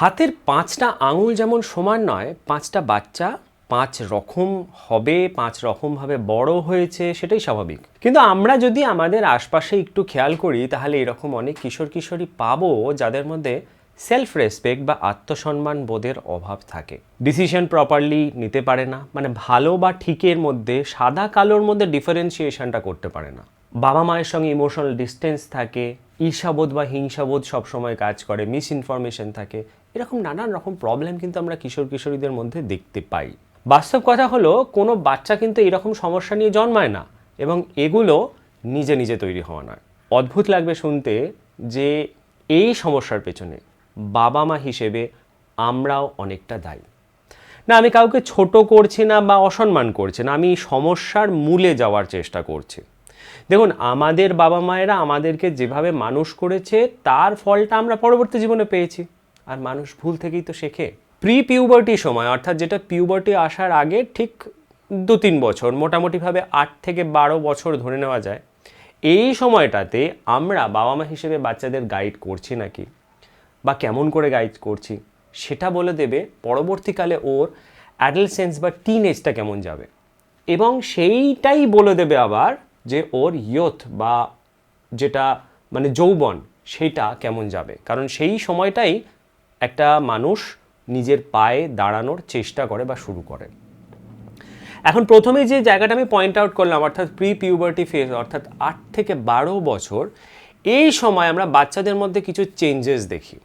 হাতের পাঁচটা আঙুল যেমন সমান নয়, পাঁচটা বাচ্চা, পাঁচ রকম হবে, পাঁচ রকমভাবে বড় হয়েছে, সেটাই স্বাভাবিক। কিন্তু আমরা যদি আমাদের আশপাশে একটু খেয়াল করি, তাহলে এরকম অনেক কিশোর কিশোরী পাবো যাদের মধ্যে সেলফ রেসপেক্ট বা আত্মসম্মান বোধের অভাব থাকে। ডিসিশন প্রপারলি নিতে পারে না মানে ভালো বা ঠিকের মধ্যে সাদা কালোর মধ্যে ডিফারেন্সিয়েশনটা করতে পারে না। বাবা মায়ের সঙ্গে ইমোশনাল ডিস্টেন্স থাকে, ঈর্ষাবোধ বা হিংসাবোধ সবসময় কাজ করে মিস ইনফরমেশন থাকে, এরকম নানান রকম প্রবলেম কিন্তু আমরা কিশোর কিশোরীদের মধ্যে দেখতে পাই। বাস্তব কথা হলো, কোনো বাচ্চা কিন্তু এরকম সমস্যা নিয়ে জন্মায় না এবং এগুলো নিজে নিজে তৈরি হওয়া নয়। অদ্ভুত লাগবে শুনতে যে এই সমস্যার পেছনে বাবা মা হিসেবে আমরাও অনেকটা দায়ী। না, আমি কাউকে ছোট করছি না বা অসম্মান করছি না, আমি সমস্যার মূলে যাওয়ার চেষ্টা করছি। দেখুন, আমাদের বাবা মায়েরা আমাদেরকে যেভাবে মানুষ করেছে, তার ফলটা আমরা পরবর্তী জীবনে পেয়েছি। আর মানুষ ভুল থেকেই তো শেখে। প্রি পিউবার্টি সময়, অর্থাৎ যেটা পিউবার্টি আসার আগে ঠিক দু তিন বছর, মোটামুটিভাবে আট থেকে বারো বছর ধরে নেওয়া যায়, এই সময়টাতে আমরা বাবা মা হিসেবে বাচ্চাদের গাইড করছি নাকি? বা কেমন করে গাইড করছি, সেটা বলে দেবে পরবর্তীকালে ওর অ্যাডালসেন্স বা টিন এজটা কেমন যাবে। এবং সেইটাই বলে দেবে আবার যে ওর ইয়থ বা যেটা মানে যৌবন, সেটা কেমন যাবে। কারণ সেই সময়টাই একটা মানুষ নিজের পায়ে দাঁড়ানোর চেষ্টা করে বা শুরু করে। এখন প্রথমে যে জায়গাটা আমি পয়েন্ট আউট করলাম, অর্থাৎ প্রি পিউবার্টি ফেজ অর্থাৎ আট থেকে বারো বছর, এই সময় আমরা বাচ্চাদের মধ্যে কিছু চেঞ্জেস দেখি।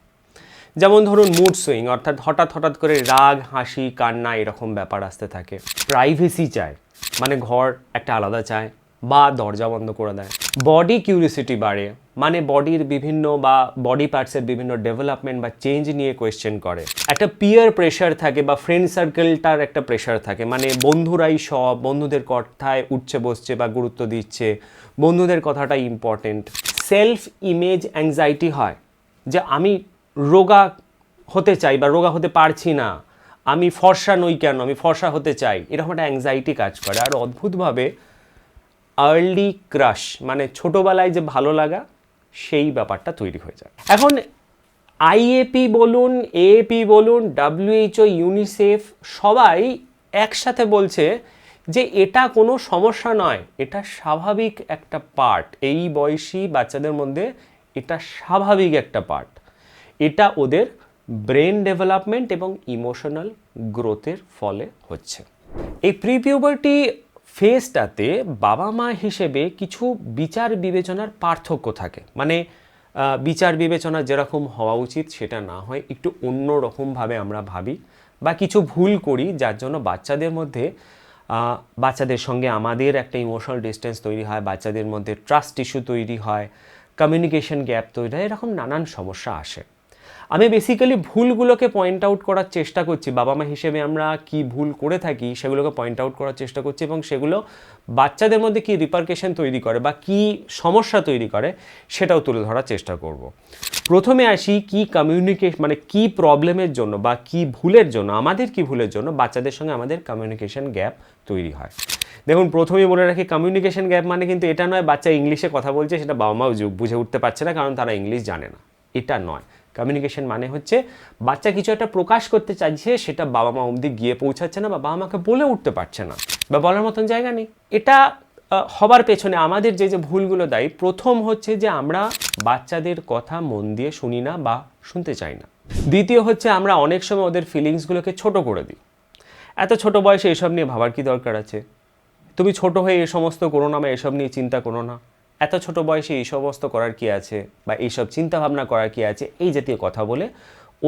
যেমন ধরুন মুড সুইং অর্থাৎ হঠাৎ হঠাৎ করে রাগ, হাসি, কান্না এরকম ব্যাপার আসতে থাকে। প্রাইভেসি চায় মানে ঘর একটা আলাদা চায় বা দরজা বন্ধ করে দেয়। বডি কিউরিসিটি বাড়ে মানে বডির বিভিন্ন বা বডি পার্টসের বিভিন্ন ডেভেলপমেন্ট বা চেঞ্জ নিয়ে কোয়েশ্চেন করে। একটা পিয়ার প্রেশার থাকে বা ফ্রেন্ড সার্কেলটার একটা প্রেশার থাকে মানে বন্ধুরাই সব, বন্ধুদের কথায় উঠছে, বসছে বা গুরুত্ব দিচ্ছে, বন্ধুদের কথাটা ইম্পর্টেন্ট সেলফ ইমেজ অ্যাংজাইটি হয়, যে আমি রোগা হতে চাই বা রোগা হতে পারছি না, আমি ফর্সা নই কেন, আমি ফর্সা হতে চাই, এরকম একটা অ্যাংজাইটি কাজ করে। আর অদ্ভুতভাবে আর্লি ক্রাশ মানে ছোটোবেলায় যে ভালো লাগা, সেই ব্যাপারটা তৈরি হয়ে যায়। এখন আইএপি বলুন এএপি বলুন ডাব্লিউএইচও ইউনিসেফ সবাই একসাথে বলছে যে এটা কোনো সমস্যা নয়, এটা স্বাভাবিক একটা পার্ট এই বয়সী বাচ্চাদের মধ্যে এটা স্বাভাবিক একটা পার্ট এটা ওদের ব্রেন ডেভেলপমেন্ট এবং ইমোশনাল গ্রোথের ফলে হচ্ছে। এই প্রিপিউবার্টি ফেজটাতে বাবা মা হিসেবে কিছু বিচার বিবেচনার পার্থক্য থাকে। মানে বিচার বিবেচনা যেরকম হওয়া উচিত সেটা না হয়, একটু অন্য রকমভাবে আমরা ভাবি বা কিছু ভুল করি, যার জন্য বাচ্চাদের মধ্যে বাচ্চাদের সঙ্গে আমাদের একটা ইমোশনাল ডিস্টেন্স তৈরি হয়, বাচ্চাদের মধ্যে ট্রাস্ট ইস্যু তৈরি হয় কমিউনিকেশন গ্যাপ তৈরি হয়, এরকম নানান সমস্যা আসে। আমি বেসিক্যালি ভুলগুলোকে পয়েন্ট আউট করার চেষ্টা করছি। বাবা মা হিসেবে আমরা কি ভুল করে থাকি সেগুলোকে পয়েন্ট আউট করার চেষ্টা করছি এবং সেগুলো বাচ্চাদের মধ্যে কি রিপার্কেশন তৈরি করে বা কি সমস্যা তৈরি করে সেটাও তুলে ধরার চেষ্টা করব। প্রথমে আসি কি কমিউনিকেশন মানে কি প্রবলেমের জন্য বা কি ভুলের জন্য, আমাদের কি ভুলের জন্য বাচ্চাদের সঙ্গে আমাদের কমিউনিকেশন গ্যাপ তৈরি হয়। দেখুন, প্রথমেই বলে রাখি কমিউনিকেশন গ্যাপ মানে কিন্তু এটা নয়, বাচ্চা ইংলিশে কথা বলছে, সেটা বাবা মাও বুঝে উঠতে পারছে না, কারণ তারা ইংলিশ জানে না। এটা নয়। কমিউনিকেশন মানে হচ্ছে বাচ্চা কিছু একটা প্রকাশ করতে চাইছে, সেটা বাবা মা অবধি গিয়ে পৌঁছাচ্ছে না বা বাবা মাকে বলে উঠতে পারছে না বা বলার মতন জায়গা নেই। এটা হবার পেছনে আমাদের যে যে ভুলগুলো দায়ী, প্রথম হচ্ছে যে আমরা বাচ্চাদের কথা মন দিয়ে শুনি না বা শুনতে চাই না। দ্বিতীয় হচ্ছে আমরা অনেক সময় ওদের ফিলিংসগুলোকে ছোট করে দিই। এত ছোট বয়সে এসব নিয়ে ভাবার কি দরকার আছে? তুমি ছোট হয়ে এ সমস্ত করো না বা এসব নিয়ে চিন্তা করো না। এত ছোট বয়সে এই সমস্ত করার কি আছে? বা এইসব চিন্তা ভাবনা করার কি আছে? এই জাতীয় কথা বলে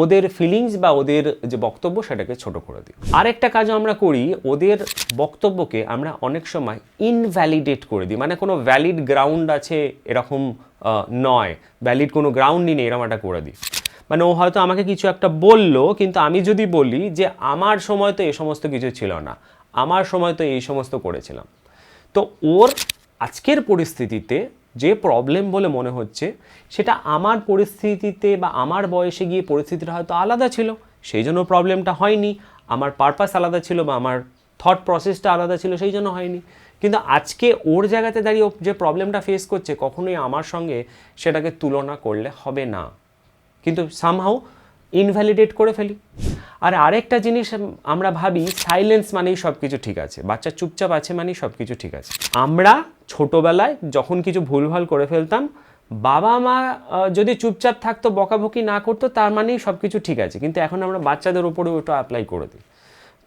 ওদের ফিলিংস বা ওদের যে বক্তব্য সেটাকে ছোট করে দিই। আরেকটা কাজও আমরা করি, ওদের বক্তব্যকে আমরা অনেক সময় ইনভ্যালিডেট করে দিই। মানে কোনো ভ্যালিড গ্রাউন্ড আছে এরকম নয়। ভ্যালিড কোনো গ্রাউন্ডই নেই, এরকম একটা করে দিই। মানে ও হয়তো আমাকে কিছু একটা বলল, কিন্তু আমি যদি বলি যে আমার সময় তো এই সমস্ত কিছু ছিল না, আমার সময় তো এই সমস্ত করেছিলাম। তো ওর আজকের পরিস্থিতিতে যে প্রবলেম বলে মনে হচ্ছে, সেটা আমার পরিস্থিতিতে বা আমার বয়সে গিয়ে পরিস্থিতিটা হয়তো আলাদা ছিল, সেই জন্য প্রবলেমটা হয়নি। আমার পারপাস আলাদা ছিল বা আমার থট প্রসেসটা আলাদা ছিল, সেই জন্য হয়নি। কিন্তু আজকে ওর জায়গাতে দাঁড়িয়ে যে প্রবলেমটা ফেস করছে, কখনোই আমার সঙ্গে সেটাকে তুলনা করলে হবে না। কিন্তু সামহাও ইনভ্যালিডেট করে ফেলি। আর আরেকটা জিনিস আমরা ভাবি সাইলেন্স মানেই সব কিছু ঠিক আছে, বাচ্চা চুপচাপ আছে মানেই সব কিছু ঠিক আছে। আমরা ছোটোবেলায় যখন কিছু ভুলভাল করে ফেলতাম, বাবা মা যদি চুপচাপ থাকতো, বকাবকি না করতো, তার মানেই সব কিছু ঠিক আছে। কিন্তু এখন আমরা বাচ্চাদের উপরে ওটা অ্যাপ্লাই করে দিই।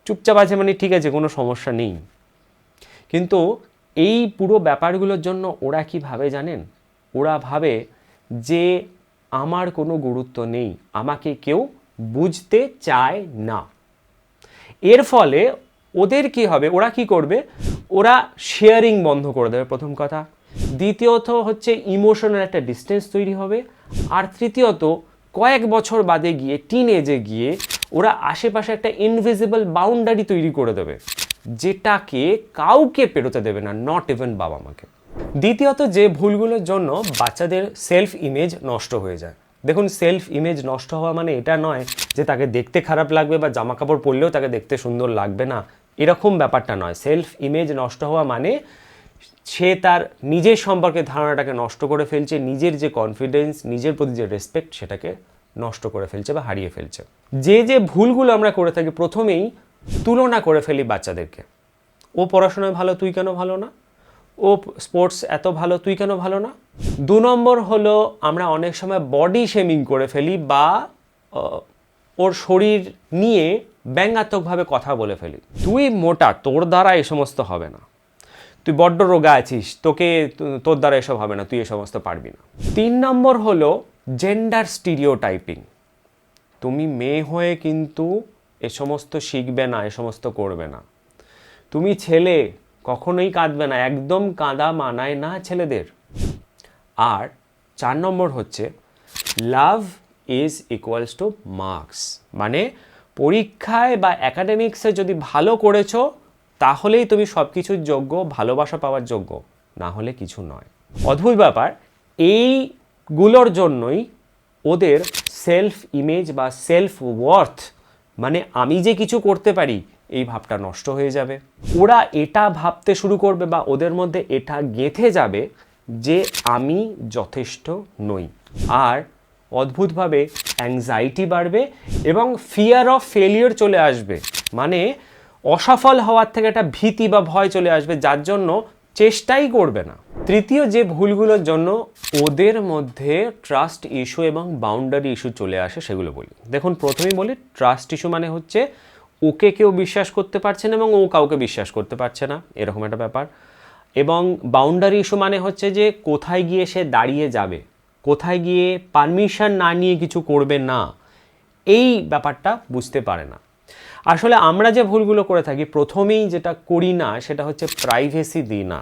চুপচাপ আছে মানে ঠিক আছে, কোনো সমস্যা নেই। কিন্তু এই পুরো ব্যাপারগুলোর জন্য ওরা কি ভাবে জানেন? ওরা ভাবে যে আমার কোনো গুরুত্ব নেই, আমাকে কেউ বুঝতে চায় না। এর ফলে ওদের কি হবে? ওরা কি করবে? ওরা শেয়ারিং বন্ধ করে দেবে প্রথম কথা। দ্বিতীয়ত হচ্ছে ইমোশনাল একটা ডিস্টেন্স তৈরি হবে। আর তৃতীয়ত, কয়েক বছর বাদে গিয়ে টিন এজে গিয়ে, ওরা আশেপাশে একটা ইনভিজিবল বাউন্ডারি তৈরি করে দেবে। যেটাকে কাউকে পেরোতে দেবে না নট ইভেন বাবা মাকে। দ্বিতীয়ত, যে ভুলগুলোর জন্য বাচ্চাদের সেলফ ইমেজ নষ্ট হয়ে যায়। দেখুন সেলফ ইমেজ নষ্ট হওয়া মানে এটা নয় যে তাকে দেখতে খারাপ লাগবে বা জামা কাপড় পরলেও তাকে দেখতে সুন্দর লাগবে না। এরকম ব্যাপারটা নয়। সেলফ ইমেজ নষ্ট হওয়া মানে সে তার নিজের সম্পর্কে ধারণাটাকে নষ্ট করে ফেলছে, নিজের যে কনফিডেন্স নিজের প্রতি যে রেসপেক্ট সেটাকে নষ্ট করে ফেলছে বা হারিয়ে ফেলছে। যে যে ভুলগুলো আমরা করে থাকি, প্রথমেই তুলনা করে ফেলি বাচ্চাদেরকে। ও পড়াশোনায় ভালো, তুই কেন ভালো না? ও স্পোর্টস এত ভালো, তুই কেন ভালো না? দু নম্বর হলো আমরা অনেক সময় বডি শেমিং করে ফেলি বা ওর শরীর নিয়ে ব্যঙ্গাত্মকভাবে কথা বলে ফেলি। তুই মোটা, তোর দ্বারা এ সমস্ত হবে না। তুই বড্ড রোগা আছিস, তোকে তোর দ্বারা এসব হবে না, তুই এ সমস্ত পারবি না। তিন নম্বর হলো জেন্ডার স্টিরিও টাইপিং তুমি মেয়ে হয়ে কিন্তু এ সমস্ত শিখবে না, এ সমস্ত করবে না। তুমি ছেলে, কখনোই কাঁদবে না, একদম কাঁদা মানায় না ছেলেদের। আর চার নম্বর হচ্ছে love is equals to marks মানে পরীক্ষায় বা অ্যাকাডেমিক্সে যদি ভালো করেছ, তাহলেই তুমি সব কিছুর যোগ্য, ভালোবাসা পাওয়ার যোগ্য। না হলে কিছু নয়। অদ্ভুত ব্যাপার, এইগুলোর জন্যই ওদের সেলফ ইমেজ বা সেলফ ওয়ার্থ মানে আমি যে কিছু করতে পারি, এই ভাবটা নষ্ট হয়ে যাবে। ওরা এটা ভাবতে শুরু করবে বা ওদের মধ্যে এটা গেঁথে যাবে যে আমি যথেষ্ট নই। আর অদ্ভুতভাবে অ্যাংজাইটি বাড়বে এবং ফিয়ার অফ ফেলিয়ার চলে আসবে। মানে অসফল হওয়ার থেকে একটা ভীতি বা ভয় চলে আসবে, যার জন্য চেষ্টাই করবে না। তৃতীয় যে ভুলগুলোর জন্য ওদের মধ্যে ট্রাস্ট ইস্যু এবং বাউন্ডারি ইস্যু চলে আসে, সেগুলো বলি। দেখুন, প্রথমেই বলি ট্রাস্ট ইস্যু মানে হচ্ছে ওকে কেউ বিশ্বাস করতে পারছে না এবং ও কাউকে বিশ্বাস করতে পারছে না, এরকম একটা ব্যাপার। এবং বাউন্ডারি ইস্যু মানে হচ্ছে যে কোথায় গিয়ে সে দাঁড়িয়ে যাবে। কোথায় গিয়ে পারমিশন না নিয়ে কিছু করবে না, এই ব্যাপারটা বুঝতে পারে না। আসলে আমরা যে ভুলগুলো করে থাকি, প্রথমেই যেটা করি না, সেটা হচ্ছে প্রাইভেসি দিই না।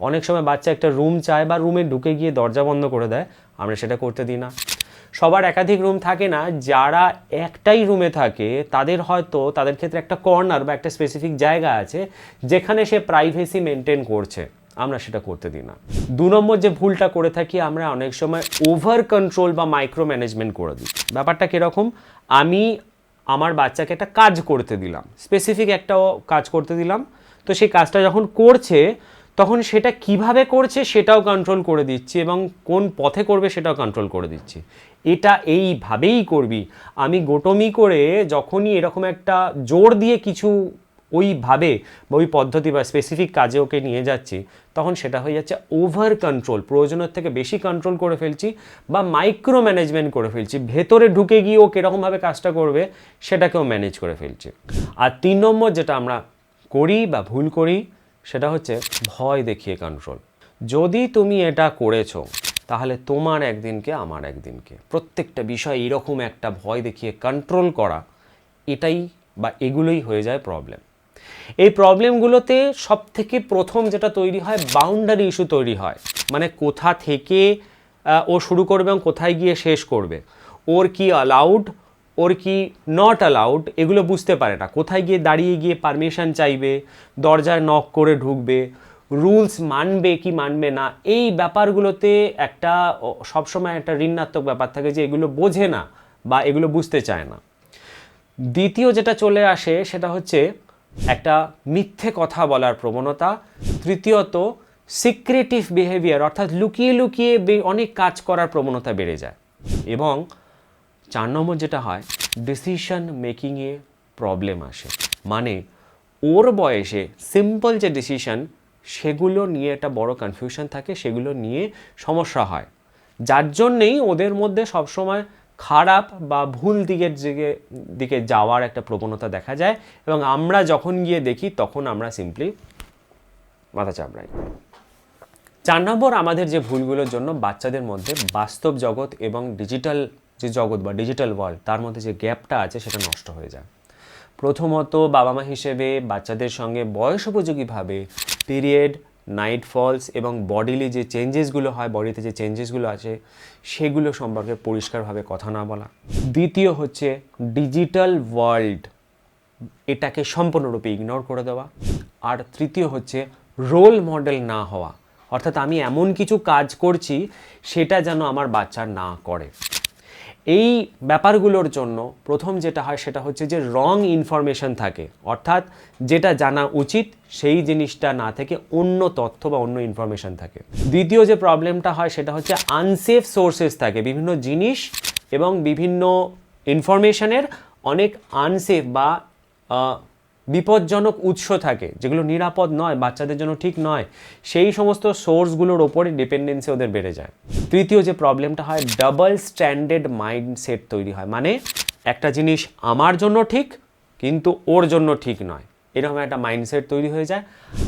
অনেক সময় বাচ্চা একটা রুম চায় বা রুমে ঢুকে গিয়ে দরজা বন্ধ করে দেয়, আমরা সেটা করতে দিই না। সবার একাধিক রুম থাকে না, যারা একটাই রুমে থাকে, তাদের হয়তো তাদের ক্ষেত্রে একটা কর্নার বা একটা স্পেসিফিক জায়গা আছে, যেখানে সে প্রাইভেসি মেনটেন করছে। আমরা সেটা করতে দিই না। দু নম্বর যে ভুলটা করে থাকি, আমরা অনেক সময় ওভার কন্ট্রোল বা মাইক্রো ম্যানেজমেন্ট করে দিই। ব্যাপারটা কীরকম? আমি আমার বাচ্চাকে একটা কাজ করতে দিলাম। স্পেসিফিক একটা কাজ করতে দিলাম। তো সেই কাজটা যখন করছে, তখন সেটা কীভাবে করছে সেটাও কন্ট্রোল করে দিচ্ছি এবং কোন পথে করবে সেটাও কন্ট্রোল করে দিচ্ছি। এটা এইভাবেই করবি। আমি গোটমি করে যখনই এরকম একটা জোর দিয়ে কিছু ওইভাবে ওই পদ্ধতি বা স্পেসিফিক কাজে ওকে নিয়ে যাচ্ছি, তখন সেটা হয়ে যাচ্ছে ওভার কন্ট্রোল প্রয়োজনের থেকে বেশি কন্ট্রোল করে ফেলছি বা মাইক্রো ম্যানেজমেন্ট করে ফেলছি। ভেতরে ঢুকে গিয়ে ও কীরকমভাবে কাজটা করবে, সেটাকেও ম্যানেজ করে ফেলছি। আর তিন নম্বর যেটা আমরা করি বা ভুল করি, সেটা হচ্ছে ভয় দেখিয়ে কন্ট্রোল যদি তুমি এটা করেছ, তাহলে তোমার একদিনকে, আমার একদিনকে। প্রত্যেকটা বিষয় এরকম একটা ভয় দেখিয়ে কন্ট্রোল করা, এটাই বা এগুলোই হয়ে যায় প্রবলেম এই প্রবলেমগুলোতে সব থেকে প্রথম যেটা তৈরি হয় বাউন্ডারি ইস্যু তৈরি হয়। মানে কোথা থেকে ও শুরু করবে এবং কোথায় গিয়ে শেষ করবে। ওর কি অ্যালাউড ওর কি নট অ্যালাউড এগুলো বুঝতে পারে না। কোথায় গিয়ে দাঁড়িয়ে গিয়ে পারমিশন চাইবে, দরজায় নক করে ঢুকবে রুলস মানবে কি মানবে না, এই ব্যাপারগুলোতে একটা সবসময় একটা ঋণাত্মক ব্যাপার থাকে যে এগুলো বোঝে না বা এগুলো বুঝতে চায় না। দ্বিতীয় যেটা চলে আসে সেটা হচ্ছে একটা মিথ্যে কথা বলার প্রবণতা, তৃতীয়ত সিক্রেটিভ বিহেভিয়ার অর্থাৎ লুকিয়ে লুকিয়ে অনেক কাজ করার প্রবণতা বেড়ে যায়। এবং চার নম্বর যেটা হয় ডিসিশন মেকিংয়ে প্রবলেম আসে। মানে ওর বয়সে সিম্পল যে ডিসিশন সেগুলো নিয়ে একটা বড় কনফিউশন থাকে, সেগুলো নিয়ে সমস্যা হয়। যার জন্যেই ওদের মধ্যে সবসময় খারাপ বা ভুল দিকের দিকে দিকে যাওয়ার একটা প্রবণতা দেখা যায় এবং আমরা যখন গিয়ে দেখি, তখন আমরা সিম্পলি মাথা চাপড়াই। চার নম্বর, আমাদের যে ভুলগুলোর জন্য বাচ্চাদের মধ্যে বাস্তব জগৎ এবং ডিজিটাল যে জগৎ বা ডিজিটাল ওয়ার্ল্ড তার মধ্যে যে গ্যাপটা আছে, সেটা নষ্ট হয়ে যায়। প্রথমত বাবা মা হিসেবে বাচ্চাদের সঙ্গে বয়স উপযোগীভাবে পিরিয়ড নাইট ফলস এবং বডিলি যে চেঞ্জেসগুলো হয় বডিতে যে চেঞ্জেসগুলো আছে, সেগুলো সম্পর্কে পরিষ্কারভাবে কথা না বলা। দ্বিতীয় হচ্ছে ডিজিটাল ওয়ার্ল্ড এটাকে সম্পূর্ণরূপে ইগনোর করে দেওয়া। আর তৃতীয় হচ্ছে রোল মডেল না হওয়া। অর্থাৎ আমি এমন কিছু কাজ করছি, সেটা যেন আমার বাচ্চা না করে। এই ব্যাপারগুলোর জন্য প্রথম যেটা হয় সেটা হচ্ছে যে রং ইনফরমেশন থাকে। অর্থাৎ যেটা জানা উচিত সেই জিনিসটা না থেকে অন্য তথ্য বা অন্য ইনফরমেশন থাকে। দ্বিতীয় যে প্রবলেমটা হয় সেটা হচ্ছে আনসেফ সোর্সেস থাকে। বিভিন্ন জিনিস এবং বিভিন্ন ইনফরমেশনের অনেক আনসেফ বা বিপজ্জনক উৎস থাকে, যেগুলো নিরাপদ নয়, বাচ্চাদের জন্য ঠিক নয়, সেই সমস্ত সোর্সগুলোর ওপরে ডিপেন্ডেন্সি ওদের বেড়ে যায়। তৃতীয় যে প্রবলেমটা হয়, ডাবল স্ট্যান্ডার্ড মাইন্ডসেট তৈরি হয়। মানে একটা জিনিস আমার জন্য ঠিক, কিন্তু ওর জন্য ঠিক নয়। এরকম একটা মাইন্ডসেট তৈরি হয়ে যায়।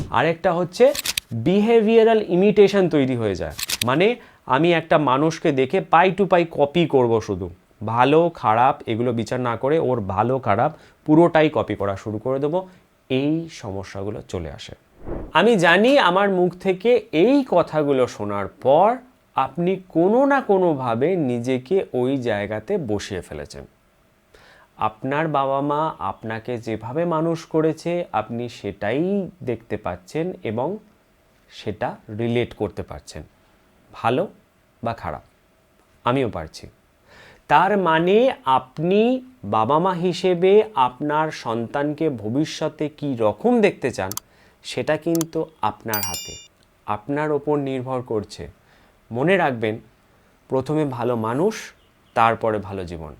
আরেকটা হচ্ছে, বিহেভিয়ারাল ইমিটেশন তৈরি হয়ে যায়। মানে আমি একটা মানুষকে দেখে পাই টু পাই কপি করব শুধু। ভালো, খারাপ এগুলো বিচার না করে ওর ভালো, খারাপ পুরোটাই কপি করা শুরু করে দেবো। এই সমস্যাগুলো চলে আসে। আমি জানি আমার মুখ থেকে এই কথাগুলো শোনার পর আপনি কোনো না কোনোভাবে নিজেকে ওই জায়গাতে বসিয়ে ফেলেছেন। আপনার বাবা মা আপনাকে যেভাবে মানুষ করেছে, আপনি সেটাই দেখতে পাচ্ছেন এবং সেটা রিলেট করতে পারছেন। ভালো বা খারাপ, আমিও পারছি। তার মানে আপনি বাবা মা হিসেবে আপনার সন্তানকে ভবিষ্যতে কি রকম দেখতে চান, সেটা কিন্তু আপনার হাতে। আপনার ওপর নির্ভর করছে। মনে রাখবেন, প্রথমে ভালো মানুষ, তারপরে ভালো জীবন।